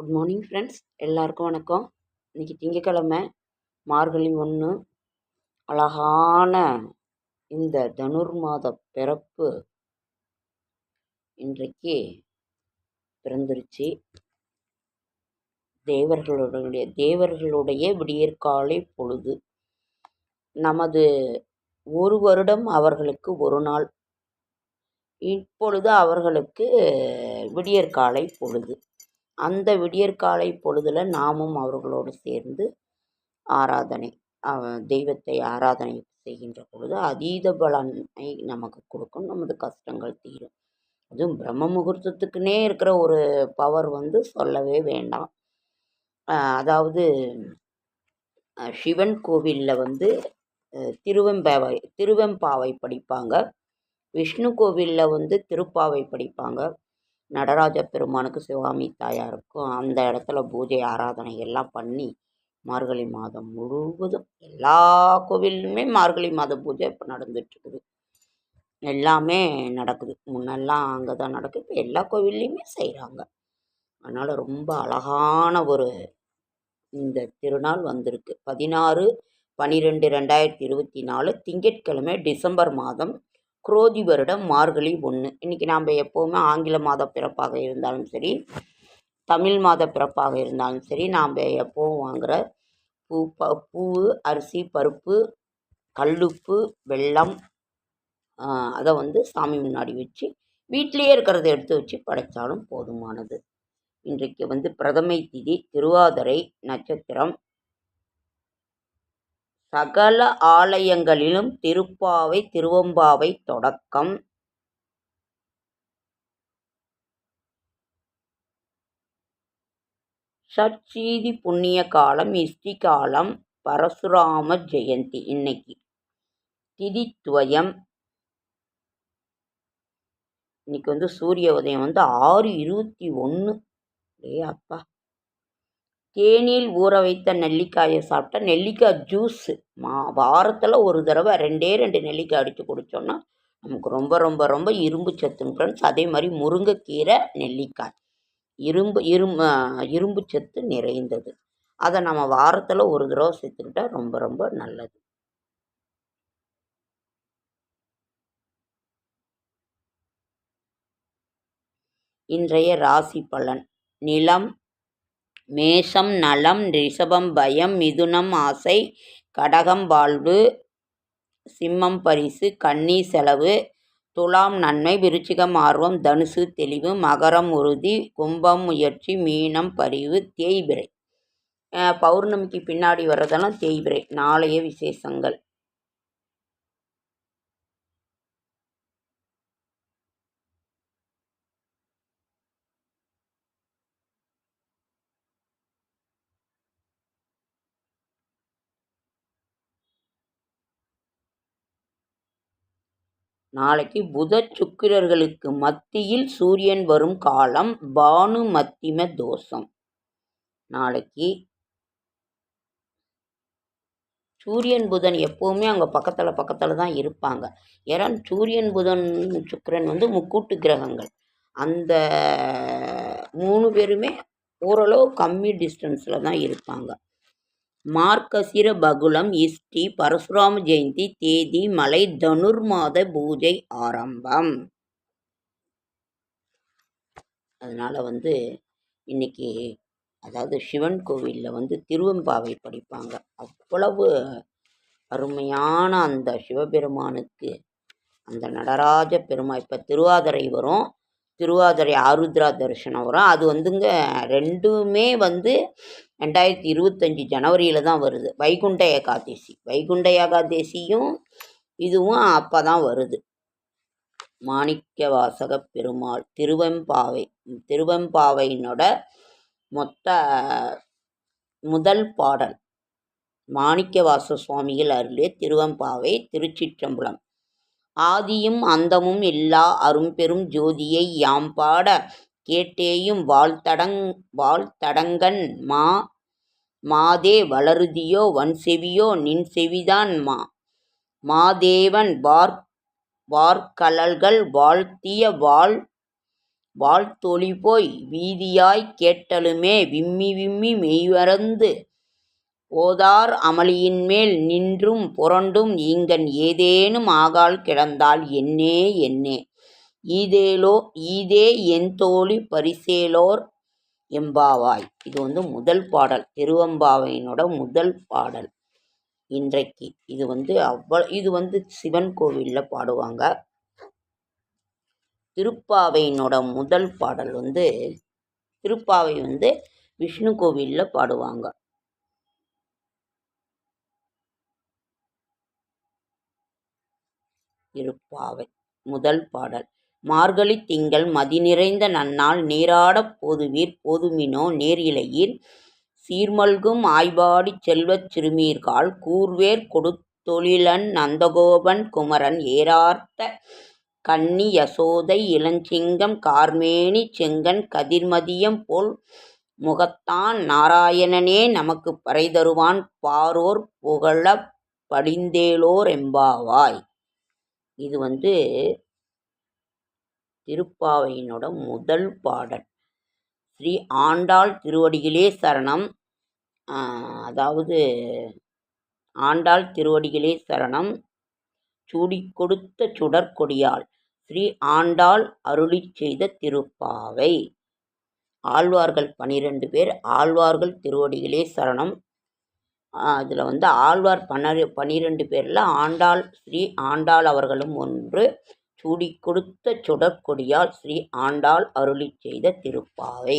Good morning friends எல்லாருக்கும் வணக்கம். இன்றைக்கி திங்கக்கிழமை மார்கழி ஒன்று அழகான இந்த தனுர் மாத பிறப்பு இன்றைக்கு பிறந்துருச்சு. தேவர்களுடைய தேவர்களுடைய விடியற்காலை பொழுது. நமது ஒரு வருடம் அவர்களுக்கு ஒரு நாள். இப்பொழுது அவர்களுக்கு விடியற்காலை பொழுது. அந்த விடியற்காலை பொழுதில் நாமும் அவர்களோடு சேர்ந்து ஆராதனை தெய்வத்தை ஆராதனை செய்கின்ற பொழுது அதீத பலனை நமக்கு கொடுக்கும். நமது கஷ்டங்கள் தீரும். அதுவும் பிரம்ம முகூர்த்தத்துக்குன்னே இருக்கிற ஒரு பவர் வந்து சொல்லவே வேண்டாம். அதாவது சிவன் கோவிலில் வந்து திருவெம்பாவை திருவெம்பாவை படிப்பாங்க. விஷ்ணு கோவிலில் வந்து திருப்பாவை படிப்பாங்க. நடராஜ பெருமானுக்கு சிவகாமி தாயாருக்கும் அந்த இடத்துல பூஜை ஆராதனை எல்லாம் பண்ணி மார்கழி மாதம் முழுவதும் எல்லா கோவிலுமே மார்கழி மாத பூஜை இப்போ நடந்துட்டுருக்குது. எல்லாமே நடக்குது. முன்னெல்லாம் அங்கே தான் நடக்குது. இப்போ எல்லா கோவில்லையுமே செய்கிறாங்க அதனால் ரொம்ப அழகான ஒரு இந்த திருநாள் வந்திருக்கு. பதினாறு பன்னிரெண்டு ரெண்டாயிரத்தி இருபத்தி நாலு திங்கட்கிழமை டிசம்பர் மாதம் குரோதி வருடம் மார்கழி ஒன்று இன்றைக்கி நாம் எப்போவுமே ஆங்கில மாத பிறப்பாக இருந்தாலும் சரி தமிழ் மாத பிறப்பாக இருந்தாலும் சரி நாம் எப்போவும் வாங்குகிற பூ ப பூ அரிசி பருப்பு கல்லுப்பு வெல்லம் அதை வந்து சாமி முன்னாடி வச்சு வீட்டிலையே இருக்கிறத எடுத்து வச்சு படைத்தாலும் போதுமானது. இன்றைக்கு வந்து பிரதமை திதி திருவாதிரை நட்சத்திரம் சகல ஆலயங்களிலும் திருப்பாவை திருவெம்பாவை தொடக்கம். ஷட்சீதி புண்ணிய காலம் இஷ்டி காலம் பரசுராம ஜெயந்தி இன்னைக்கு. திதித்வயம். இன்னைக்கு வந்து சூரிய உதயம் வந்து ஆறு இருபத்தி ஒன்று ஏ அப்பா. தேனில் ஊற வைத்த நெல்லிக்காயை சாப்பிட்டா நெல்லிக்காய் ஜூஸு மா வாரத்தில் ஒரு தடவை ரெண்டே ரெண்டு நெல்லிக்காய் அடித்து குடித்தோன்னா நமக்கு ரொம்ப ரொம்ப ரொம்ப இரும்பு சத்துங்க ஃப்ரெண்ட்ஸ் அதே மாதிரி முருங்கைக்கீரை நெல்லிக்காய். இரும்பு இரும்பு இரும்பு சத்து நிறைந்தது. அதை நம்ம வாரத்தில் ஒரு தடவை சேர்த்துக்கிட்டா ரொம்ப ரொம்ப நல்லது. இன்றைய ராசி பலன். நிலம் மேஷம் நலம் ரிஷபம் பயம் மிதுனம் ஆசை கடகம் வாழ்வு சிம்மம் பரிசு கன்னி செலவு துலாம் நன்மை விருச்சிகம் ஆர்வம் தனுசு தெளிவு மகரம் உறுதி கும்பம் முயற்சி மீனம் பரிவு தேய்பிரை. பௌர்ணமிக்கு பின்னாடி வர்றதெல்லாம் தேய்பிரை. நாளைய விசேஷங்கள். நாளைக்கு புத சுக்கிரர்களுக்கு மத்தியில் சூரியன் வரும் காலம் பானு மத்திம தோஷம். நாளைக்கு சூரியன் புதன் எப்போவுமே அங்கே பக்கத்தில் பக்கத்தில் தான் இருப்பாங்க. ஏன்னா சூரியன் புதன் சுக்கிரன் வந்து முக்கூட்டு கிரகங்கள். அந்த மூணு பேருமே ஓரளவு கம்மி டிஸ்டன்ஸில் தான் இருப்பாங்க. மார்கசிர பகுளம் இஷ்டி பரசுராம ஜெயந்தி தேதி மலை தனுர்மாத பூஜை ஆரம்பம். அதனால் வந்து இன்னைக்கு அதாவது சிவன் கோவிலில் வந்து திருவெம்பாவை படிப்பாங்க. அவ்வளவு அருமையான அந்த சிவபெருமானுக்கு அந்த நடராஜ பெருமா இப்போ திருவாதிரை வரும். திருவாதிரை ஆருத்ரா தரிசனம் வரும். அது வந்துங்க ரெண்டுமே வந்து ரெண்டாயிரத்தி இருபத்தஞ்சி ஜனவரியில் தான் வருது. வைகுண்ட ஏகாதேசி. வைகுண்ட ஏகாதேசியும் இதுவும் அப்போ தான் வருது. மாணிக்க வாசக பெருமாள் திருவெம்பாவை திருவெம்பாவையினோட மொத்த முதல் பாடல் மாணிக்கவாச சுவாமிகள் அருளே திருவெம்பாவை திருச்சிற்றம்பலம். ஆதியும் அந்தமும் இல்லா அரும்பெரும் ஜோதியை யாம் பாட கேட்டேயும் வாழ்த்தடங் வாழ்த்தடங்கன் மா மாதே வளருதியோ வன்செவியோ நின் செவிதான் மா. மாதேவன் வார் வார்கழல்கள் வாழ்த்திய வாழ் வாழ்த்தொளி போய் வீதியாய்க் கேட்டலுமே விம்மி விம்மி மெய்வறந்து ஓதார் அமளியின்மேல் நின்றும் புரண்டும் ஈங்கண் ஏதேனும் ஆகால் கிடந்தால் என்னே என்னே. ஈதேலோ ஈதே என் தோழி பரிசேலோர் எம்பாவாய். இது வந்து முதல் பாடல். திருவெம்பாவையினோட முதல் பாடல். இன்றைக்கு இது வந்து அவ்வளோ இது வந்து சிவன் கோவிலில் பாடுவாங்க. திருப்பாவையினோட முதல் பாடல் வந்து திருப்பாவை வந்து விஷ்ணு கோவிலில் பாடுவாங்க. திருப்பாவை. முதல் பாடல். மார்கழி திங்கள் மதி நிறைந்த நன்னாள் நீராடப் போதுவீர் போதுமினோ நேர் இலையீர் சீர்மல்கும் ஆய்பாடிச் செல்வச் சிறுமீர்கால் கூர்வேர் கொடுத்தொழிலன் நந்தகோபன் குமரன் ஏரார்த்த கன்னி யசோதை இளஞ்சிங்கம் கார்மேனி செங்கன் கதிர்மதியம் போல் முகத்தான் நாராயணனே நமக்குப் பறை தருவான் பாரோர் புகழப் படிந்தேலோர் எம்பாவாய் இது வந்து திருப்பாவையினோட முதல் பாடல். ஸ்ரீ ஆண்டாள் திருவடிகளே சரணம். அதாவது ஆண்டாள் திருவடிகளே சரணம். சுடி கொடுத்த சுடற்கொடியாள். ஸ்ரீ ஆண்டாள் அருளிச் செய்த திருப்பாவை. ஆழ்வார்கள் பனிரெண்டு பேர் ஆழ்வார்கள் திருவடிகளே சரணம். அதில் வந்து ஆழ்வார் பன்னிர பன்னிரெண்டு பேரில் ஆண்டாள் ஸ்ரீ ஆண்டாள் அவர்களும் ஒன்று. சூடிக் கொடுத்த சுடற்கொடியால் ஸ்ரீ ஆண்டாள் அருளி செய்த திருப்பாவை.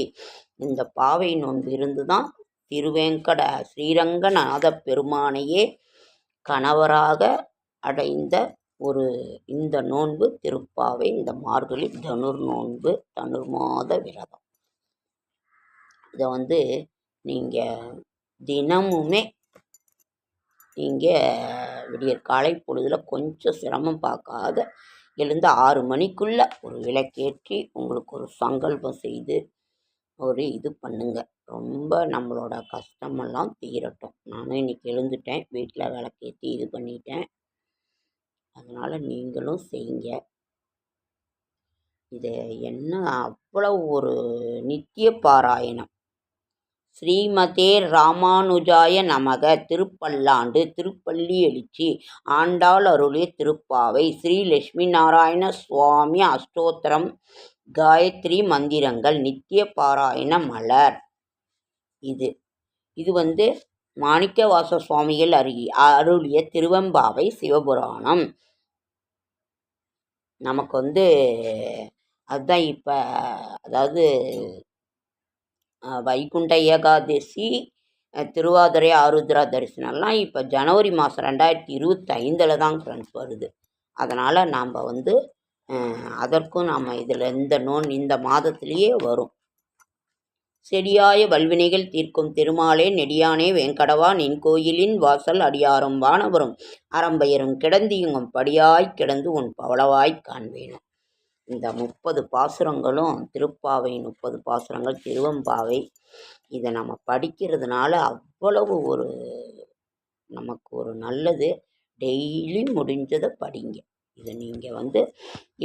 இந்த பாவை நோன்பு இருந்து தான் திருவேங்கட ஸ்ரீரங்கநாத பெருமானையே கணவராக அடைந்த ஒரு இந்த நோன்பு திருப்பாவை. இந்த மார்கழி தனுர் நோன்பு தனுர் மாத விரதம். இதை வந்து நீங்கள் தினமுமே நீங்கள் விடியற் காலை பொழுதில் கொஞ்சம் சிரமம் பார்க்காத எழுந்து ஆறு மணிக்குள்ளே ஒரு விளக்கேற்றி உங்களுக்கு ஒரு சங்கல்பம் செய்து ஒரு இது பண்ணுங்கள் ரொம்ப நம்மளோட கஷ்டமெல்லாம் தீரட்டும். நானும் இன்றைக்கி எழுந்துட்டேன். வீட்டில் விளக்கேற்றி இது பண்ணிட்டேன். அதனால் நீங்களும் செய்யுங்க இது என்ன அவ்வளோ ஒரு நித்திய பாராயணம். ஸ்ரீமதே ராமானுஜாய நமக. திருப்பல்லாண்டு திருப்பள்ளி எழுச்சி. ஆண்டாள் அருளிய திருப்பாவை. ஸ்ரீ லட்சுமி நாராயண சுவாமி அஷ்டோத்திரம். காயத்ரி மந்திரங்கள். நித்திய பாராயண மலர். இது. இது வந்து மாணிக்கவாச சுவாமிகள் அருகி அருளிய திருவெம்பாவை சிவபுராணம். நமக்கு வந்து அதுதான் இப்போ அதாவது வைகுண்ட ஏகாதசி திருவாதிரை ஆருத்ரா தரிசனம்லாம் இப்போ ஜனவரி மாதம் ரெண்டாயிரத்தி இருபத்தைந்தில் தான் ஃப்ரெண்ட்ஸ் வருது. அதனால் நாம் வந்து அதற்கும் நாம் இதில் இந்த நோன் இந்த மாதத்துலேயே வரும். செடியாய வல்வினைகள் தீர்க்கும் திருமாலே நெடியானே வேங்கடவா நின் கோயிலின் வாசல் அடியாரும் வானவரும் அறம்பெயரும் கிடந்தியுங்கும் படியாய் கிடந்து உன் பவளவாய் காண்பேனும் இந்த முப்பது பாசுரங்களும் திருப்பாவை முப்பது பாசுரங்கள் திருவம்பாவை இதை நம்ம படிக்கிறதுனால அவ்வளவு ஒரு நமக்கு ஒரு நல்லது. டெய்லி முடிஞ்சதை படிங்க. இதை நீங்கள் வந்து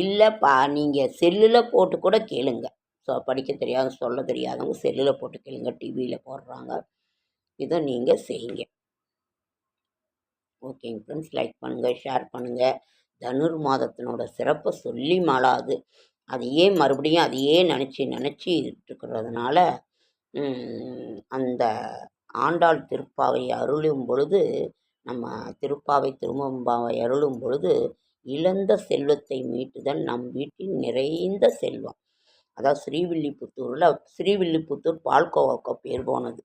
இல்லை பா நீங்கள் செல்லில் போட்டு கூட கேளுங்க. ஸோ படிக்க தெரியாத சொல்ல தெரியாதவங்க செல்லில் போட்டு கேளுங்க. டிவியில் போடுறாங்க. இதை நீங்கள் செய்யுங்க. ஓகேங்க ஃப்ரெண்ட்ஸ் லைக் பண்ணுங்கள் ஷேர் பண்ணுங்கள் தனுர் மாதத்தினோட சிறப்பை சொல்லி மாளாது. அதையே மறுபடியும் அதையே நினச்சி நினச்சி இருக்கிறதுனால அந்த ஆண்டாள் திருப்பாவை அருளும் பொழுது நம்ம திருப்பாவை திருமம்பாவை அருளும் பொழுது இழந்த செல்வத்தை மீட்டுதல் நம் வீட்டில் நிறைந்த செல்வம். அதாவது ஸ்ரீவில்லிபுத்தூரில் ஸ்ரீவில்லிபுத்தூர் பால்கோவாக்கோ பேர் போனது.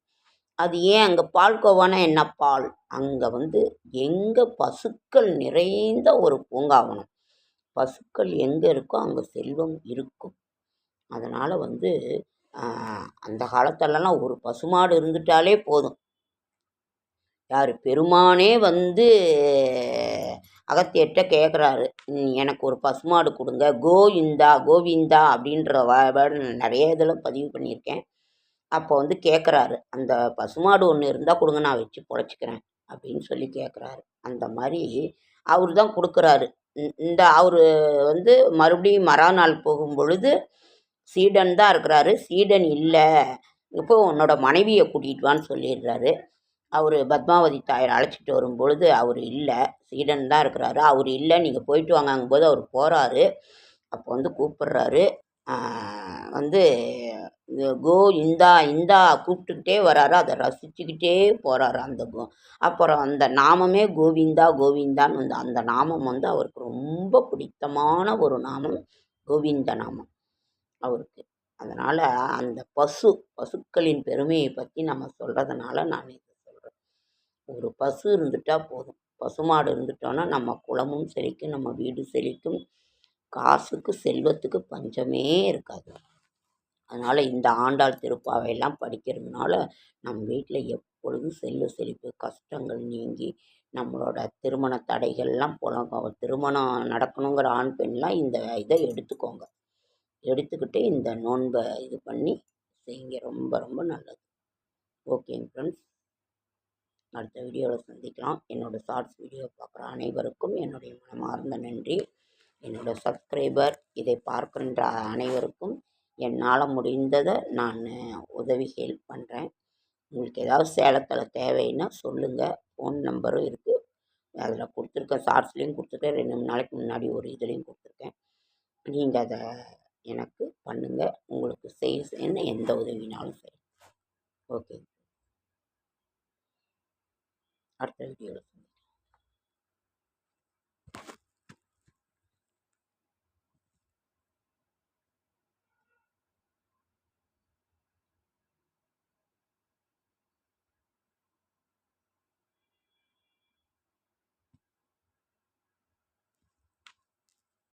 அது ஏன் அங்கே பால்கோவானா என்ன பால்? அங்கே வந்து எங்கே பசுக்கள் நிறைந்த ஒரு பூங்காவனம். பசுக்கள் எங்கே இருக்கோ அங்கே செல்வம் இருக்கும். அதனால் வந்து அந்த காலத்துலலாம் ஒரு பசுமாடு இருந்துட்டாலே போதும். யார்? பெருமானே வந்து அகத்தியர்கிட்ட கேட்குறாரு எனக்கு ஒரு பசுமாடு கொடுங்க. கோவிந்தா கோவிந்தா அப்படின்ற வேர்டு நிறைய இதில் பதிவு பண்ணியிருக்கேன். அப்போ வந்து கேட்குறாரு அந்த பசுமாடு ஒன்று இருந்தால் கொடுங்க நான் வச்சு பொழைச்சிக்கிறேன் அப்படின்னு சொல்லி கேட்குறாரு அந்த மாதிரி அவர் தான் கொடுக்குறாரு. இந்த அவர் வந்து மறுபடியும் மறுநாள் போகும் பொழுது சீடன் தான் இருக்கிறாரு. சீடன் இல்லை இப்போ உன்னோட மனைவியை கூட்டிகிட்டு வான்னு சொல்லிடுறாரு. அவர் பத்மாவதி தாயர் அழைச்சிட்டு வரும் பொழுது அவர் இல்லை சீடன் தான் இருக்கிறாரு. அவர் இல்லை நீங்கள் போயிட்டு வாங்கங்கும்போது அவர் போகிறாரு அப்போ வந்து கூப்பிட்றாரு. வந்து கோ இந்தா இந்தா கூப்பிட்டுக்கிட்டே வராரு. அதை ரசிச்சுக்கிட்டே போகிறாரு அந்த கோ. அப்புறம் அந்த நாமமே கோவிந்தா கோவிந்தான்னு வந்து அந்த நாமம் வந்து அவருக்கு ரொம்ப பிடித்தமான ஒரு நாமம். கோவிந்த நாமம் அவருக்கு. அதனால் அந்த பசு பசுக்களின் பெருமையை பற்றி நம்ம சொல்கிறதுனால நான் இதை சொல்கிறேன் ஒரு பசு இருந்துட்டால் போதும். பசுமாடு இருந்துட்டோன்னா நம்ம குளமும் செழிக்கும் நம்ம வீடு செழிக்கும். காசுக்கு செல்வத்துக்கு பஞ்சமே இருக்காது. அதனால் இந்த ஆண்டாள் திருப்பாவையெல்லாம் படிக்கிறதுனால நம் வீட்டில் எப்பொழுதும் செல்வ செழிப்பு கஷ்டங்கள் நீங்கி நம்மளோட திருமண தடைகள்லாம் புலங்க திருமணம் நடக்கணுங்கிற ஆண் பெண்லாம் இந்த இதை எடுத்துக்கோங்க. எடுத்துக்கிட்டு இந்த நோன்பை இது பண்ணி செய்யுங்க ரொம்ப ரொம்ப நல்லது. ஓகேங்க ஃப்ரெண்ட்ஸ். அடுத்த வீடியோவில் சந்திக்கலாம். என்னோடய ஷார்ட்ஸ் வீடியோ பார்க்குற அனைவருக்கும் என்னுடைய மனமார்ந்த நன்றி. என்னோடய சப்ஸ்கிரைபர் இதை பார்க்கின்ற அனைவருக்கும் என்னால் முடிந்ததை நான் உதவி ஹெல்ப் பண்ணுறேன் உங்களுக்கு ஏதாவது சேலத்தில் தேவைன்னா சொல்லுங்கள் ஃபோன் நம்பரும் இருக்குது அதில் கொடுத்துருக்கேன் ஷார்ட்ஸ்லேயும் கொடுத்துருக்கேன். ரெண்டு மூணு நாளைக்கு முன்னாடி ஒரு இதுலேயும் கொடுத்துருக்கேன். நீங்கள் அதை எனக்கு பண்ணுங்கள் உங்களுக்கு செய்ய செய்ய எந்த உதவினாலும் சரி. ஓகே அடுத்த வீடியோவில்